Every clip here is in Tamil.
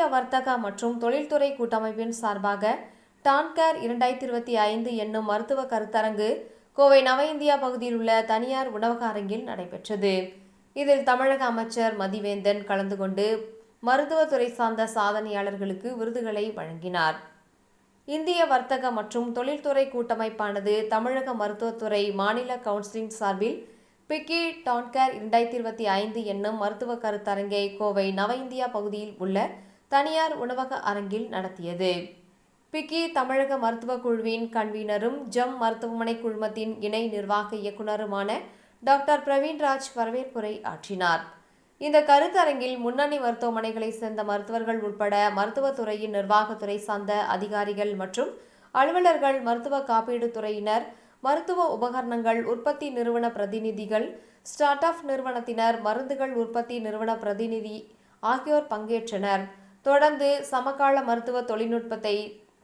இந்திய வர்த்தக மற்றும் தொழில்துறை கூட்டமைப்பின் சார்பாக டான்கேர் இரண்டாயிரத்தி இருபத்தி ஐந்து என்னும் மருத்துவ கருத்தரங்கு கோவை நவ இந்தியா பகுதியில் உள்ள தனியார் உணவக அரங்கில் நடைபெற்றது. இதில் தமிழக அமைச்சர் மதிவேந்தன் கலந்து கொண்டு மருத்துவத்துறை சார்ந்த சாதனையாளர்களுக்கு விருதுகளை வழங்கினார். இந்திய வர்த்தக மற்றும் தொழில்துறை கூட்டமைப்பானது தமிழக மருத்துவத்துறை மாநில கவுன்சிலின் சார்பில் பிக்கி டான்கேர் இரண்டாயிரத்தி இருபத்தி ஐந்து என்னும் மருத்துவ கருத்தரங்கை கோவை நவ இந்தியா பகுதியில் உள்ள தனியார் உணவக அரங்கில் நடத்தியது. பிக்கி தமிழக மருத்துவக் குழுவின் கன்வீனரும் ஜம் மருத்துவமனை குழுமத்தின் இணை நிர்வாக இயக்குனருமான டாக்டர் பிரவீன்ராஜ் வரவேற்புரை ஆற்றினார். இந்த கருத்தரங்கில் முன்னணி மருத்துவமனைகளைச் சேர்ந்த மருத்துவர்கள் உட்பட மருத்துவத்துறையின் நிர்வாகத்துறை சார்ந்த அதிகாரிகள் மற்றும் அலுவலர்கள் மருத்துவ காப்பீடு துறையினர் மருத்துவ உபகரணங்கள் உற்பத்தி நிறுவன பிரதிநிதிகள் ஸ்டார்ட் அப் நிறுவனத்தினர் மருந்துகள் உற்பத்தி நிறுவன பிரதிநிதி ஆகியோர் பங்கேற்றனர். தொடர்ந்து சமகால மருத்துவ தொழில்நுட்பத்தை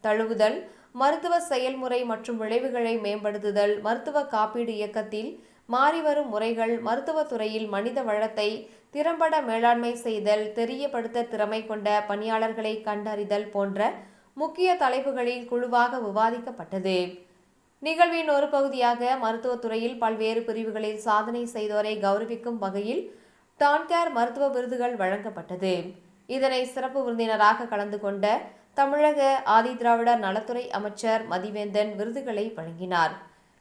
தழுவுதல் மருத்துவ செயல்முறை மற்றும் விளைவுகளை மேம்படுத்துதல் மருத்துவ காப்பீடு இயக்கத்தில் மாறிவரும் முறைகள் மருத்துவத்துறையில் மனித வளத்தை திறம்பட மேலாண்மை செய்தல் தெரியப்படுத்த திறமை கொண்ட பணியாளர்களை கண்டறிதல் போன்ற முக்கிய தலைப்புகளில் குழுவாக விவாதிக்கப்பட்டது. நிகழ்வின் ஒரு பகுதியாக மருத்துவத்துறையில் பல்வேறு பிரிவுகளில் சாதனை செய்தோரை கௌரவிக்கும் வகையில் டான்கேர் மருத்துவ விருதுகள் வழங்கப்பட்டது. இதனை சிறப்பு விருந்தினராக கலந்து கொண்ட தமிழக ஆதிதிராவிடர் நலத்துறை அமைச்சர் மதிவேந்தன் விருதுகளை வழங்கினார்.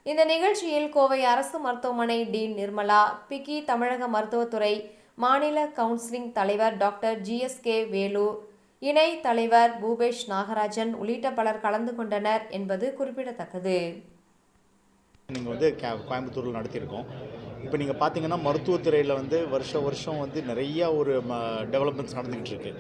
இந்த நிகழ்ச்சியில் கோவை அரசு மருத்துவமனை டீன் நிர்மலா பிக்கி தமிழக மருத்துவத்துறை மாநில கவுன்சிலிங் தலைவர் டாக்டர் ஜிஎஸ்கே வேலு இணை தலைவர் பூபேஷ் நாகராஜன் உள்ளிட்ட பலர் கலந்து கொண்டனர் என்பது குறிப்பிடத்தக்கது. நீங்கள் வந்து கோயம்புத்தூரில் நடத்தியிருக்கோம். இப்போ நீங்கள் பார்த்தீங்கன்னா மருத்துவத்துறையில் வந்து வருஷ வருஷம் வந்து நிறையா ஒரு டெவலப்மெண்ட்ஸ் நடந்துக்கிட்டு இருக்கு.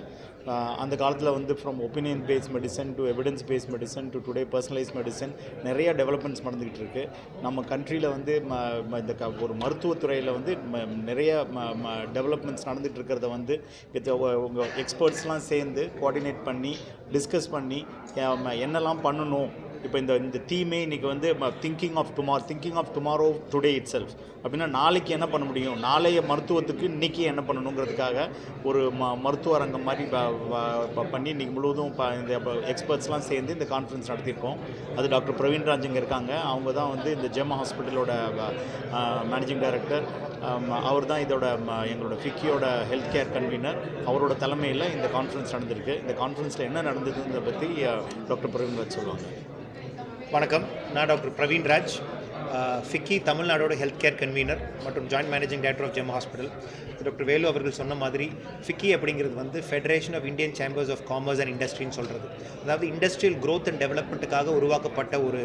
அந்த காலத்தில் வந்து from opinion based medicine to evidence based medicine to today personalise medicine நிறைய டெவலப்மெண்ட்ஸ் நடந்துக்கிட்டு இருக்கு. நம்ம கண்ட்ரியில் வந்து ம ம- இந்த க ஒரு மருத்துவத்துறையில் வந்து ம- நிறைய டெவலப்மெண்ட்ஸ் நடந்துகிட்டு இருக்கிறத வந்து உங்கள் எக்ஸ்பர்ட்ஸ்லாம் சேர்ந்து கோஆர்டினேட் பண்ணி டிஸ்கஸ் பண்ணி என்னெல்லாம் பண்ணணும் இப்போ இந்த இந்த தீமே இன்றைக்கி வந்து thinking of tomorrow thinking of tomorrow today itself அப்படின்னா நாளைக்கு என்ன பண்ண முடியும்? நாளைய மருத்துவத்துக்கு இன்றைக்கி என்ன பண்ணணுங்கிறதுக்காக ஒரு ம மருத்துவ அரங்கம் மாதிரி பண்ணி இன்றைக்கி முழுவதும் இப்போ இந்த எக்ஸ்பர்ட்ஸ்லாம் சேர்ந்து இந்த கான்ஃபரன்ஸ் நடத்தியிருக்கோம். அது டாக்டர் பிரவீன் ராஜ் இங்கே இருக்காங்க. அவங்க தான் வந்து இந்த ஜெம் ஹாஸ்பிட்டலோட மேனேஜிங் டைரக்டர் அவர் தான் இதோட ம, எங்களோட ஃபிக்கியோட ஹெல்த் கேர் கன்வீனர் அவரோட தலைமையில் இந்த கான்ஃபரன்ஸ் நடந்திருக்கு. இந்த கான்ஃபரன்ஸில் என்ன நடந்ததுன்றதை பற்றி டாக்டர் பிரவீன் ராஜ் சொல்லுவாங்க. வணக்கம். நான் டாக்டர் பிரவீன் ராஜ் ஃபிக்கி தமிழ்நாடோட ஹெல்த் கேர் கன்வீனர் மற்றும் joint managing director of Gem hospital doctor Velu அவர்கள் சொன்ன மாதிரி ஃபிக்கி அப்படிங்கிறது வந்து federation of Indian chambers of commerce and இண்டஸ்ட்ரின்னு சொல்கிறது அதாவது இண்டஸ்ட்ரியல் க்ரோத் அண்ட் டெவலப்மெண்ட்டுக்காக உருவாக்கப்பட்ட ஒரு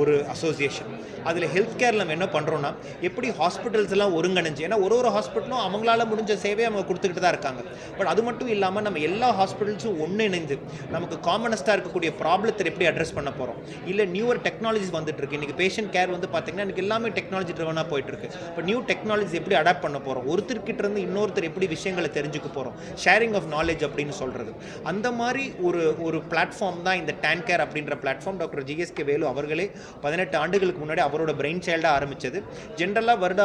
ஒரு அசோசியேஷன் அதில் ஹெல்த் கேரில் நம்ம என்ன பண்ணுறோன்னா எப்படி ஹாஸ்பிட்டல்ஸ் எல்லாம் ஒருங்கிணைஞ்சு ஏன்னா ஒரு ஒரு ஹாஸ்பிட்டலும் அவங்களால முடிஞ்ச சேவையை அவங்க கொடுத்துக்கிட்டு தான் இருக்காங்க. பட் அது மட்டும் இல்லாமல் நம்ம எல்லா ஹாஸ்பிட்டல்ஸும் ஒன்று இணைந்து நமக்கு காமனஸ்ட்டாக இருக்கக்கூடிய ப்ராப்ளத்தை எப்படி அட்ரஸ் பண்ண போகிறோம் இல்லை நியூவர் டெக்னாலஜிஸ் வந்துட்டு இருக்கு. இன்றைக்கி பேஷண்ட் கேர் வந்து பார்த்தீங்கன்னா எனக்கு எல்லாமே டெக்னாலஜி ட்ரிவனாக போயிட்டு இருக்கு இப்போ நியூ டெக்னாலஜி எப்படி அடாப்ட் பண்ண போகிறோம் ஒருத்தர்கிட்ட இருந்து இன்னொருத்தர் எப்படி விஷயங்களை தெரிஞ்சுக்க போகிறோம் ஷேரிங் ஆஃப் நாலேஜ் அப்படின்னு சொல்கிறது அந்த மாதிரி ஒரு ஒரு பிளாட்ஃபார்ம் தான் இந்த டேன் கேர் அப்படின்ற பிளாட்ஃபார்ம் டாக்டர் ஜிஎஸ்கே வேலு அவர்களே பதினெட்டு ஆண்டுகளுக்கு முன்னாடி அவரோட பிரெயின் சைல்டாக ஆரம்பித்தது ஜென்ரலாக வருட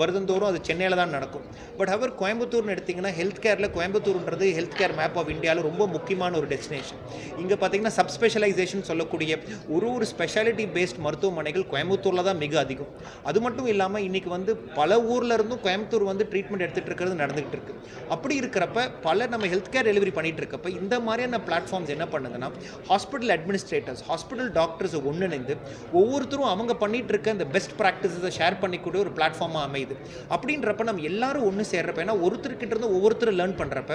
வருடந்தோறும் அது சென்னையில் தான் நடக்கும். பட் அவர் கோயம்புத்தூர்னு எடுத்திங்கன்னா ஹெல்த் கேரில் கோயம்புத்தூர்ன்றது ஹெல்த் கேர் மேப் ஆஃப் இந்தியாவில் ரொம்ப முக்கியமான ஒரு டெஸ்டினேஷன் இங்கே பார்த்தீங்கன்னா சப் ஸ்பெஷலைசேஷன் சொல்லக்கூடிய ஒரு ஒரு ஸ்பெஷாலிட்டி பேஸ்ட் மருத்துவமனைகள் கோயம்புத்தூரில் தான் மிக அதிகம். அது மட்டும் இல்லாமல் இன்றைக்கி வந்து பல ஊரில் இருந்தும் கோயம்புத்தூர் வந்து ட்ரீட்மெண்ட் எடுத்துகிட்டு இருக்கிறது நடந்துகிட்டு இருக்குது அப்படி இருக்கிறப்ப பல நம்ம ஹெல்த் கேர் டெலிவரி பண்ணிட்டு இருக்கப்ப இந்த மாதிரியான பிளாட்ஃபார்ம்ஸ் என்ன பண்ணுதுன்னா ஹாஸ்பிட்டல் அட்மினிஸ்ட்ரேட்டர்ஸ் ஹாஸ்பிட்டல் டாக்டர்ஸ் ஒன்றிணைந்து ஒவ்வொருத்தரும் அவங்க பண்ணிட்டு இருக்க இந்த பெஸ்ட் ப்ராக்டிஸை ஷேர் பண்ணிக்கூடிய ஒரு பிளாட்ஃபார்மாக அமையுது. அப்படின்றப்ப நம்ம எல்லாரும் ஒன்று சேர்றப்ப ஏன்னா ஒருத்தருக்கிட்ட இருந்து ஒவ்வொருத்தர் லேர்ன் பண்ணுறப்ப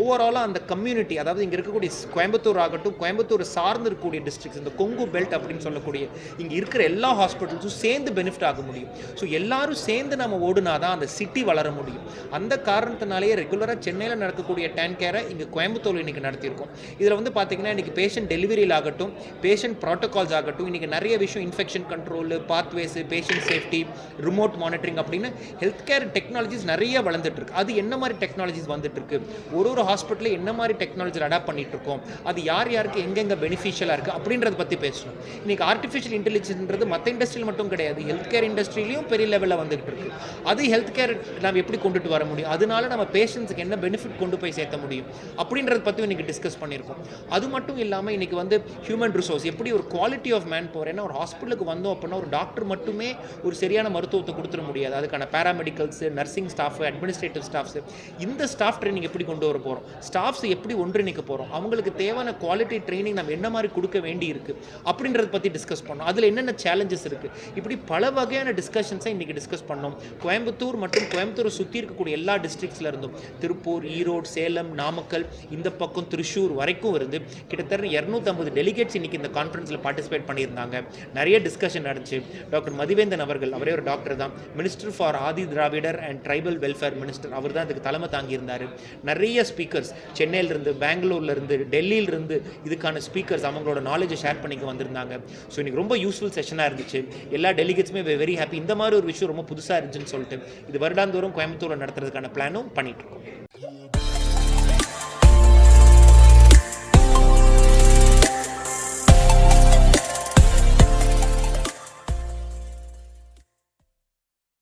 ஓவராலாக அந்த கம்யூனிட்டி அதாவது இங்கே இருக்கக்கூடிய கோயம்புத்தூர் ஆகட்டும் கோயம்புத்தூர் சார்ந்து இருக்கக்கூடிய டிஸ்ட்ரிக்ஸ் இந்த கொங்கு பெல்ட் அப்படின்னு சொல்லக்கூடிய இங்கே இருக்கிற எல்லா ஹாஸ்பிட்டல்ஸும் சேர்ந்து பெனிஃபிட் ஆக முடியும். ஸோ எல்லாரும் சேர்ந்து நம்ம ஓடுனா தான் அந்த சிட்டி வளர முடியும். அந்த காரணத்தினாலேயே ரெகுலராக சென்னையில் நடக்கக்கூடிய டேன் கேரை இங்கே கோயம்புத்தூர் இன்னைக்கு நடத்தியிருக்கோம். இதில் வந்து பார்த்தீங்கன்னா இன்றைக்கி பேஷண்ட் டெலிவரியில் ஆகட்டும் பேஷண்ட் ப்ரோட்டோகால்ஸ் ஆகட்டும் இன்றைக்கி நிறைய விஷயம் infection control pathways patient safety remote monitoring அப்படின்னு ஹெல்த் கேர் டெக்னாலஜிஸ் நிறைய வளர்ந்துட்டுருக்கு. அது என்ன மாதிரி டெக்னாலஜிஸ் வந்துட்டுருக்கு? ஒரு ஒரு ஹாஸ்பிட்டலில் என்ன மாதிரி டெக்னாலஜி அடாப்ட் பண்ணிகிட்டு இருக்கோம் அது யார் யாருக்கு எங்கெங்க பெனிஃபிஷியலாக இருக்குது அப்படின்றத பற்றி பேசணும். இன்னைக்கு ஆர்டிஃபிஷியல் இன்டெலிஜென்ஸ்ன்றது மற்ற இண்டஸ்ட்ரியில் மட்டும் கிடையாது. ஹெல்த் கேர் இண்டஸ்ட்ரியிலையும் பெரிய லெவலில் வந்துகிட்டு இருக்கு. அது ஹெல்த் கேர் நம்ம எப்படி கொண்டுட்டு வர முடியும்? அதனால நம்ம பேஷண்ட்ஸுக்கு என்ன பெனிஃபிட் கொண்டு போய் சேர்த்த முடியும்? அப்படின்றத பற்றி இன்னைக்கு டிஸ்கஸ் பண்ணியிருக்கோம். அது மட்டும் இல்லாமல் இன்னைக்கு வந்து ஹியூமன் ரிசோர்ஸ் எப்படி ஒரு குவாலிட்டி ஆஃப் மேன் பவர் ஏன்னா ஒரு ஹாஸ்பிட்டலுக்கு வந்தோம் அப்படின்னா ஒரு டாக்டர் மட்டுமே ஒரு சரியான மருத்துவத்தை கொடுத்துட முடியாது. அதுக்கான paramedicals nursing staff administrative staffs இந்த ஸ்டாஃப் ட்ரைனிங் எப்படி கொண்டு வர போகிறோம் ஸ்டாஃப்ஸ் எப்படி ஒன்றிணைக்க போகிறோம் அவங்களுக்கு தேவையான குவாலிட்டி ட்ரைனிங் நம்ம என்ன மாதிரி கொடுக்க வேண்டி இருக்கு அப்படின்றத பற்றி டிஸ்கஸ் பண்ணோம். அதில் என்னென்ன சேலஞ்சஸ் இருக்குது இப்படி பல வகையான டிஸ்கஷன்ஸை இன்றைக்கி டிஸ்கஸ் பண்ணோம். கோயம்புத்தூர் மற்றும் கோயம்புத்தூரை சுற்றி இருக்கக்கூடிய எல்லா டிஸ்ட்ரிக்ஸ்ல இருந்தும் திருப்பூர் ஈரோடு சேலம் நாமக்கல் இந்த பக்கம் திருச்சூர் வரைக்கும் இருந்து கிட்டத்தட்ட இரநூத்தம்பது டெலிகேட்ஸ் இன்றைக்கி இந்த கான்ஃபரன்ஸில் பார்ட்டிசிபேட் பண்ணியிருந்தாங்க. நிறைய டிஸ்கஷன் நடந்துச்சு. டாக்டர் மதிவேந்தன் அவர்கள் அவரே ஒரு டாக்டர் தான். Minister for Adi Dravidar and tribal welfare minister அவர் தான் இதுக்கு தலைமை தாங்கியிருந்தார். நிறைய ஸ்பீக்கர்ஸ் சென்னையிலிருந்து பெங்களூர்லேருந்து டெல்லியிலிருந்து இதுக்கான ஸ்பீக்கர்ஸ் அவங்களோட நாலேஜை ஷேர் பண்ணிக்க வந்திருந்தாங்க. ஸோ இன்றைக்கி ரொம்ப யூஸ்ஃபுல் செஷனாக இருந்துச்சு. எல்லா டெலிகேட்ஸுமே வெரி ஹாப்பி இந்த மாதிரி ஒரு விஷயம் ரொம்ப புதுசாக இருந்துச்சுன்னு சொல்லிட்டு இது வருடாந்தோறும் கோயம்புத்தூரில் நடத்துறதுக்கான பிளானும் பண்ணிட்டு இருக்கோம்.